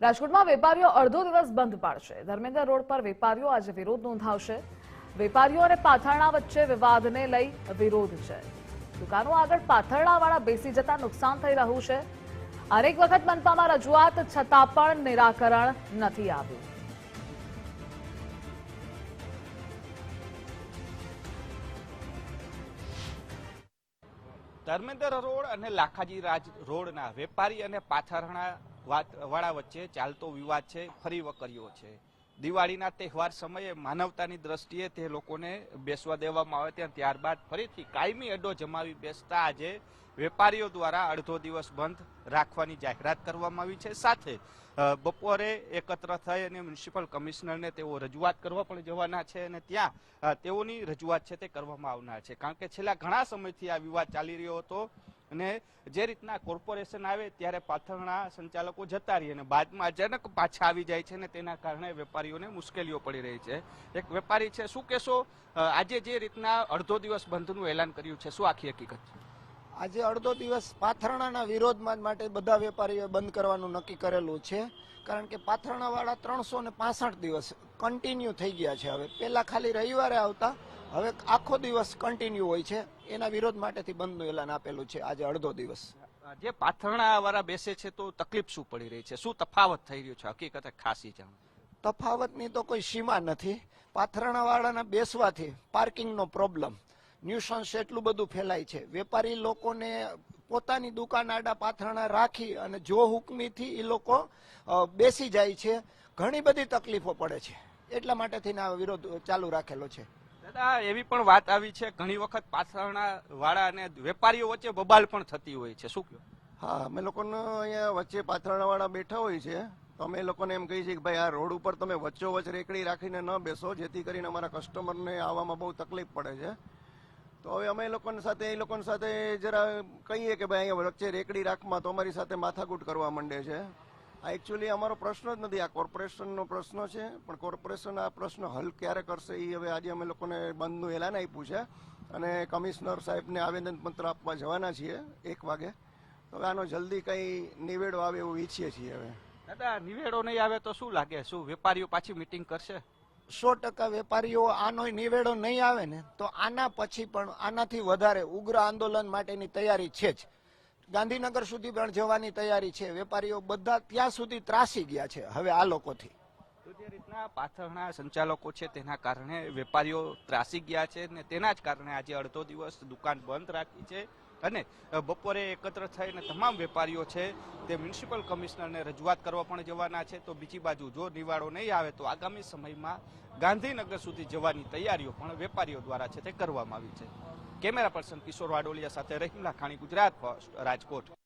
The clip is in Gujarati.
રાજકોટમાં વેપારીઓ અડધો દિવસ બંધ પાડશે. ધર્મેન્દ્ર રોડ પર વેપારીઓ આજે વિરોધ નોંધાવશે. વેપારીઓ અને પાથરણા વચ્ચે વિવાદને લઈ વિરોધ છે. દુકાનો આગળ પાથરણાવાળા બેસી જતા નુકસાન થઈ રહ્યું છે. અનેક વખત મનપામાં રજૂઆત, છતાં પણ નિરાકરણ નથી આવ્યું. ધર્મેન્દ્ર રોડ અને લાખાજી રાજ રોડના વેપારી અને પાથરણા વાળા વચ્ચે ચાલતો વિવાદ છે, ફરી વકર્યો છે. દિવાળીના તહેવાર સમયે માનવતાની દ્રષ્ટિએ તે લોકોને બેસવા દેવામાં આવે ત્યાં, ત્યારબાદ ફરીથી કાયમી અડ્ડો જમાવી બેસતા આજે વેપારીઓ દ્વારા અડધો દિવસ બંધ રાખવાની જાહેરાત કરવામાં આવી છે. સાથે બપોરે એકત્ર થઈ અને મ્યુનિસિપલ કમિશનરને તેઓ રજૂઆત કરવા પણ જવાના છે અને ત્યાં તેઓની રજૂઆત છે તે કરવામાં આવનાર છે. કારણ કે છેલ્લા ઘણા સમયથી આ વિવાદ ચાલી રહ્યો હતો. અને જે રીતના કોર્પોરેશન આવે ત્યારે પાથરણા સંચાલકો જતા રહીએ અને બાદમાં અચાનક પાછા આવી જાય છે અને તેના કારણે વેપારીઓને મુશ્કેલીઓ પડી રહી છે. એક વેપારી છે, શું કહેશો? આજે જે રીતના અડધો દિવસ બંધનું એલાન કર્યું છે, શું આખી હકીકત આજે અડધો દિવસ પાથરણાના વિરોધમાં માટે બધા વેપારીઓએ બંધ કરવાનું નક્કી કરેલું છે. કારણ કે પાથરણાવાળા ત્રણસો ને પાસઠ દિવસ કન્ટિન્યુ થઈ ગયા છે હવે. પહેલાં ખાલી રવિવારે આવતા હવે આખો દિવસ કન્ટિન્યુ હોય છે. એના વિરોધ માટેથી બંધનું એલાન આપેલું છે આજે અડધો દિવસ. જે પાથરણા વાળા બેસે છે તો તકલીફ શું પડી રહી છે? શું તફાવત થઈ રહ્યો છે? હકીકતે ખાસી જાણ તફાવતની તો કોઈ સીમા નથી. પાથરણાવાળાના બેસવાથી પાર્કિંગનો પ્રોબ્લેમ ન્યુસન્સ એટલું બધું ફેલાય છે. વેપારી લોકોને પોતાની દુકાન આડા પાથરણા રાખી અને જો હુકમીથી એ લોકો બેસી જાય છે. ઘણી બધી તકલીફો પડે છે. એટલા માટેથી આ વિરોધ ચાલુ રાખેલો છે. દાદા, એવી પણ વાત આવી છે, ઘણી વખત પાછળના વાળા અને વેપારીઓ વચ્ચે બબાલ પણ થતી હોય છે. શું કહો? હા, અમે લોકોને અહીંયા વચ્ચે પાથરણાવાળા બેઠા હોય છે. તો અમે લોકોને એમ કહીએ છીએ કે ભાઈ, આ રોડ ઉપર તમે વચ્ચોવચ્ચ રેકડી રાખીને ન બેસો, જેથી કરીને અમારા કસ્ટમરને આવવામાં બહુ તકલીફ પડે છે. તો હવે અમે લોકોની સાથે, એ લોકોની સાથે જરા કહીએ કે ભાઈ, અહીંયા વચ્ચે રેકડી રાખમાં તો અમારી સાથે માથાકૂટ કરવા માંડે છે. આ એકચ્યુઅલી અમારો પ્રશ્ન જ નથી. આ કોર્પોરેશનનો પ્રશ્ન છે પણ કોર્પોરેશન આ પ્રશ્ન હલ ક્યારે કરશે એ હવે આજે અમે લોકોને બંધનું એલાન આપ્યું છે અને કમિશનર સાહેબને આવેદનપત્ર આપવા જવાના છીએ એક વાગે. તો આનો જલ્દી કંઈ નિવેડો આવે એવું ઈચ્છીએ છીએ હવે. દાદા નિવેડો નહીં આવે તો શું લાગે? શું વેપારીઓ પાછી મીટિંગ કરશે? સો ટકા વેપારીઓ આનો નિવેડો નહીં આવે ને તો આના પછી પણ આનાથી વધારે ઉગ્ર આંદોલન માટેની તૈયારી છે જ. ગાંધીનગર સુધી પણ જવાની તૈયારી છે. વેપારીઓ બધા ત્યાં સુધી ત્રાસી ગયા છે હવે આ લોકોથી. તો જે રીતના પાથરણા સંચાલકો છે તેના કારણે વેપારીઓ ત્રાસી ગયા છે ને તેના જ કારણે આજે અડધો દિવસ દુકાન બંધ રાખી છે. અને બપોરે એકત્ર થઈને તમામ વેપારીઓ છે, તે મ્યુનિસિપલ કમિશનરને રજૂઆત કરવા પણ જવાના છે. તો બીજી બાજુ જો નિવાડો નહીં આવે તો આગામી સમયમાં ગાંધીનગર સુધી જવાની તૈયારીઓ પણ વેપારીઓ દ્વારા છે તે કરવામાં આવી છે. કેમેરા પર્સન કિશોર વાડોલિયા સાથે રહીમ લાખાણી ગુજરાત રાજકોટ.